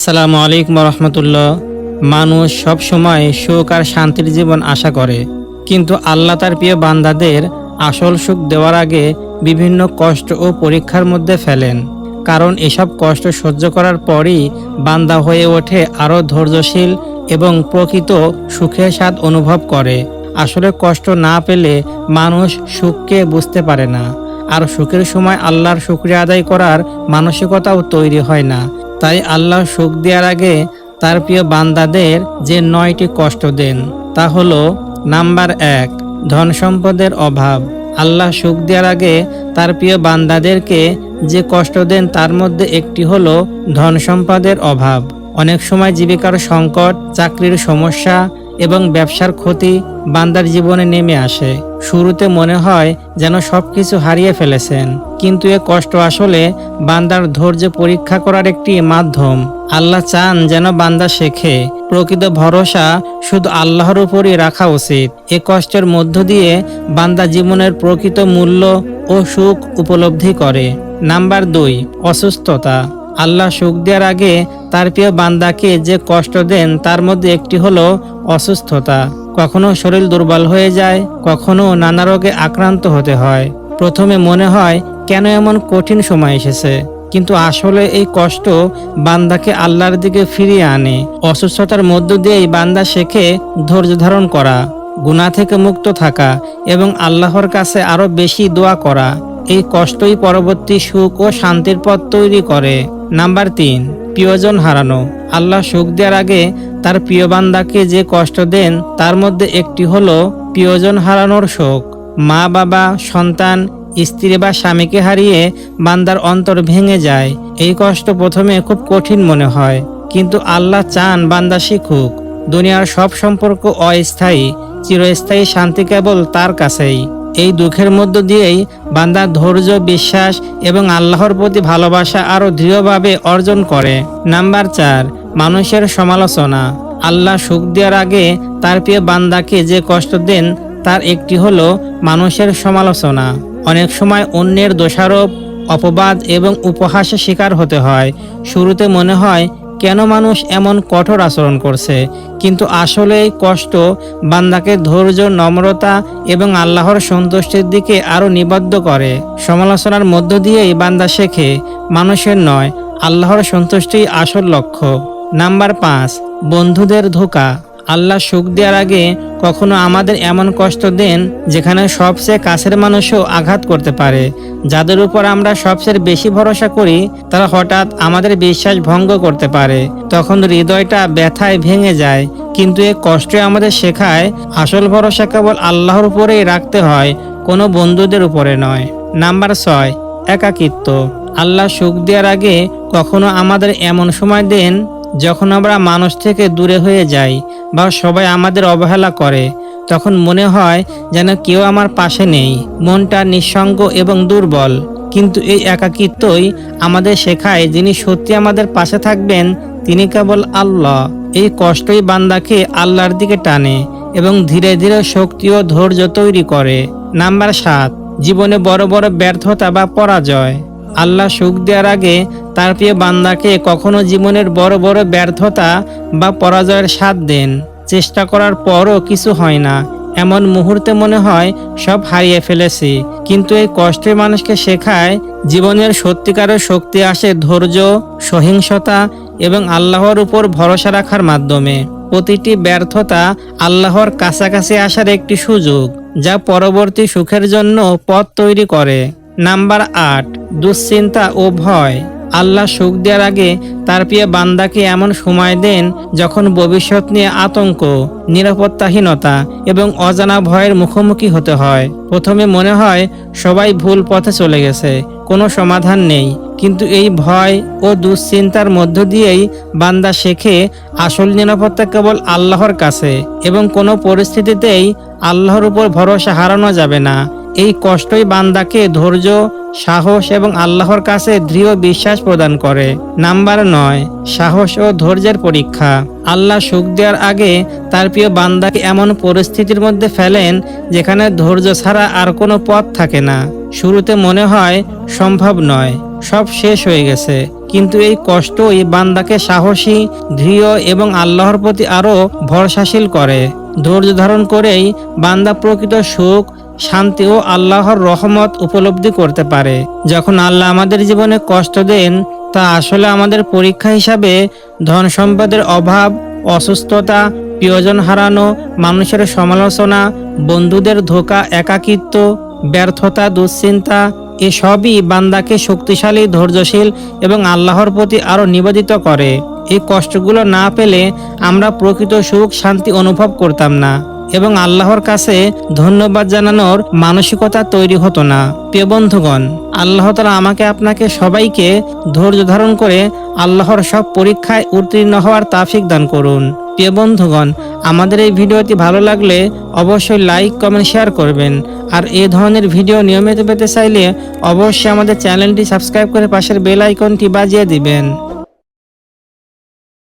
আসসালামু আলাইকুম রহমতুল্লাহ মানুষ সব সময় সুখ আর শান্তির জীবন আশা করে। কিন্তু আল্লাহ তার প্রিয় বান্দাদের আসল সুখ দেওয়ার আগে বিভিন্ন কষ্ট ও পরীক্ষার মধ্যে ফেলেন। কারণ এসব কষ্ট সহ্য করার পরই বান্দা হয়ে ওঠে আরও ধৈর্যশীল এবং প্রকৃত সুখের স্বাদ অনুভব করে। আসলে কষ্ট না পেলে মানুষ সুখকে বুঝতে পারে না। আর সুখের সময় আল্লাহর শুক্রিয়া আদায় করার মানসিকতাও তৈরি হয় না। তাই আল্লাহ সুখ দেওয়ার আগে তার প্রিয় বান্দাদের যে নয়টি কষ্ট দেন, তা হলো, নাম্বার এক, ধন সম্পদের অভাব। আল্লাহ সুখ দেওয়ার আগে তার প্রিয় বান্দাদেরকে যে কষ্ট দেন, তার মধ্যে একটি হলো, ধন সম্পদের অভাব। অনেক সময় জীবিকার সংকট, চাকরির সমস্যা এবং ব্যবসার ক্ষতি বান্দার জীবনে নেমে আসে। শুরুতে মনে হয় যেন সবকিছু হারিয়ে ফেলেছেন। কিন্তু এ কষ্ট আসলে বান্দার ধৈর্য পরীক্ষা করার একটি মাধ্যম। আল্লাহ চান যেন বান্দা শেখে। প্রকৃত ভরসা শুধু আল্লাহর উপরই রাখা উচিত। এ কষ্টের মধ্য দিয়ে বান্দা জীবনের প্রকৃত মূল্য ও সুখ উপলব্ধি করে। নাম্বার দুই, অসুস্থতা। আল্লাহ সুখ দেওয়ার আগে তার প্রিয় বান্দাকে যে কষ্ট দেন, তার মধ্যে একটি হলো অসুস্থতা। কখনো শরীর দুর্বল হয়ে যায়, কখনো নানা রোগে আক্রান্ত হতে হয়। প্রথমে মনে হয়, কেন এমন কঠিন সময় এসেছে? কিন্তু আসলে এই কষ্ট বান্দাকে আল্লাহর দিকে ফিরিয়ে আনে। অসুস্থতার মধ্য দিয়েই বান্দা শেখে ধৈর্য ধারণ করা গুণা থেকে মুক্ত থাকা এবং আল্লাহর কাছে আরও বেশি দোয়া করা। এই কষ্টই পরবর্তী সুখ ও শান্তির পথ তৈরি করে। নাম্বার তিন, প্রিয়জন হারানো। আল্লাহ সুখ দেওয়ার আগে তার প্রিয় বান্দাকে যে কষ্ট দেন, তার মধ্যে একটি হলো প্রিয়জন হারানোর শোক মা, বাবা, সন্তান, স্ত্রী বা স্বামীকে হারিয়ে বান্দার অন্তর ভেঙে যায়। এই কষ্ট প্রথমে খুব কঠিন মনে হয়, কিন্তু আল্লাহ চান বান্দা শিখুক। দুনিয়ার সব সম্পর্ক অস্থায়ী, চিরস্থায়ী শান্তি কেবল তার কাছেই। এই দুঃখের মধ্য দিয়েই বান্দা ধৈর্য, বিশ্বাস এবং আল্লাহর প্রতি ভালোবাসা আরও দৃঢ়ভাবে অর্জন করে। নাম্বার চার, মানুষের সমালোচনা। আল্লাহ সুখ দেওয়ার আগে তার প্রিয় বান্দাকে যে কষ্ট দেন তার একটি হলো মানুষের সমালোচনা। অনেক সময় অন্যের দোষারোপ, অপবাদ এবং উপহাসের শিকার হতে হয়। শুরুতে মনে হয়, কেন মানুষ এমন কঠোর আচরণ করছে? কিন্তু আসলে কষ্ট, বান্দাকে ধৈর্য, নম্রতা এবং আল্লাহর সন্তুষ্টির দিকে আরও নিবদ্ধ করে। সমালোচনার মধ্য দিয়েই বান্দা শেখে, মানুষের নয়, আল্লাহর সন্তুষ্টি আসল লক্ষ্য। নাম্বার পাঁচ, বন্ধুদের ধোকা। আল্লাহ সুখ দেওয়ার আগে কখনো আমাদের এমন কষ্ট দেন যেখানে সবচেয়ে কাছের মানুষও আঘাত করতে পারে। যাদের উপর আমরা সবচেয়ে বেশি ভরসা করি, তারা হঠাৎ আমাদের বিশ্বাস ভঙ্গ করতে পারে। তখন হৃদয়টা ব্যথায় ভেঙে যায়, কিন্তু এ কষ্টে আমাদের শেখায় আসল ভরসা কেবল আল্লাহর উপরেই রাখতে হয়, কোনো বন্ধুদের উপরে নয়। নাম্বার ছয়, একাকিত্ব। আল্লাহ সুখ দেওয়ার আগে কখনো আমাদের এমন সময় দেন যখন আমরা মানুষ থেকে দূরে হয়ে যাই বা সবাই আমাদের অবহেলা করে, তখন মনে হয় যেন কেউ আমার পাশে নেই। মনটা নিঃসঙ্গ এবং দুর্বল। কিন্তু এই একাকিত্বই আমাদের শেখায় যিনি সত্যি আমাদের পাশে থাকবেন, তিনি কেবল আল্লাহ। এই কষ্টই বান্দাকে আল্লাহর দিকে টানে এবং ধীরে ধীরে শক্তি ও ধৈর্য তৈরি করে। নাম্বার সাত, জীবনে বড় বড় ব্যর্থতা বা পরাজয়। আল্লাহ সুখ দেওয়ার আগে তার প্রিয় বান্দাকে কখনো জীবনের বড় বড় ব্যর্থতা বা পরাজয়ের স্বাদ দেন। চেষ্টা করার পরও কিছু হয় না। এমন মুহূর্তে মনে হয় সব হারিয়ে ফেলেছি। কিন্তু এই কষ্টে মানুষকে শেখায় জীবনের সত্যিকারের শক্তি আসে ধৈর্য, সহিংসতা এবং আল্লাহর উপর ভরসা রাখার মাধ্যমে। প্রতিটি ব্যর্থতা আল্লাহর কাছাকাছি আসার একটি সুযোগ যা পরবর্তী সুখের জন্য পথ তৈরি করে। নাম্বার আট, দুশ্চিন্তা ও ভয়। আল্লাহ সুখ দেওয়ার আগে তার প্রিয় বান্দাকে এমন সময় দেন যখন ভবিষ্যৎ নিয়ে আতঙ্ক, নিরাপত্তাহীনতা এবং অজানা ভয়ের মুখোমুখি হতে হয়। প্রথমে মনে হয় সবাই ভুল পথে চলে গেছে, কোনো সমাধান নেই। কিন্তু এই ভয় ও দুশ্চিন্তার মধ্য দিয়েই বান্দা শেখে আসল নিরাপত্তা কেবল আল্লাহর কাছে এবং কোনো পরিস্থিতিতেই আল্লাহর উপর ভরসা হারানো যাবে না। এই কষ্টই বান্দাকে ধৈর্য, সাহস এবং আল্লাহর কাছে দৃঢ় বিশ্বাস প্রদান করে। নাম্বার নয়, সাহস ও ধৈর্যের পরীক্ষা। আল্লাহ সুখ দেওয়ার আগে তার প্রিয় বান্দাকে এমন পরিস্থিতির মধ্যে ফেলেন যেখানে ধৈর্য ছাড়া আর কোনো পথ থাকে না। শুরুতে মনে হয় সম্ভব নয়, সব শেষ হয়ে গেছে। কিন্তু এই কষ্ট এই বান্দাকে সাহসী, দৃঢ় এবং আল্লাহর প্রতি আরও ভরসাশীল করে। ধৈর্য ধারণ করেই বান্দা প্রকৃত সুখ শান্তি ও আল্লাহর রহমত উপলব্ধি করতে পারে। যখন আল্লাহ আমাদের জীবনে কষ্ট দেন, তা আসলে আমাদের পরীক্ষা হিসাবে ধন সম্পদের অভাব, অসুস্থতা, প্রিয়জন হারানো, মানুষের সমালোচনা, বন্ধুদের ধোকা, একাকিত্ব, ব্যর্থতা, দুশ্চিন্তা, এসবই বান্দাকে শক্তিশালী, ধৈর্যশীল এবং আল্লাহর প্রতি আরও নিবেদিত করে। এই কষ্টগুলো না পেলে আমরা প্রকৃত সুখ শান্তি অনুভব করতাম না। এবং আল্লাহর কাছে ধন্যবাদ জানানোর মানসিকতা তৈরি হতো না। প্রিয় বন্ধুগণ, আল্লাহ তালা আমাকে আপনাকে সবাইকে ধৈর্য ধারণ করে আল্লাহর সব পরীক্ষায় উত্তীর্ণ হওয়ার তাফিক দান করুন। প্রিয় বন্ধুগণ, আমাদের এই ভিডিওটি ভালো লাগলে অবশ্যই লাইক, কমেন্ট, শেয়ার করবেন। আর এই ধরনের ভিডিও নিয়মিত পেতে চাইলে অবশ্যই আমাদের চ্যানেলটি সাবস্ক্রাইব করে পাশের বেল আইকনটি বাজিয়ে দিবেন।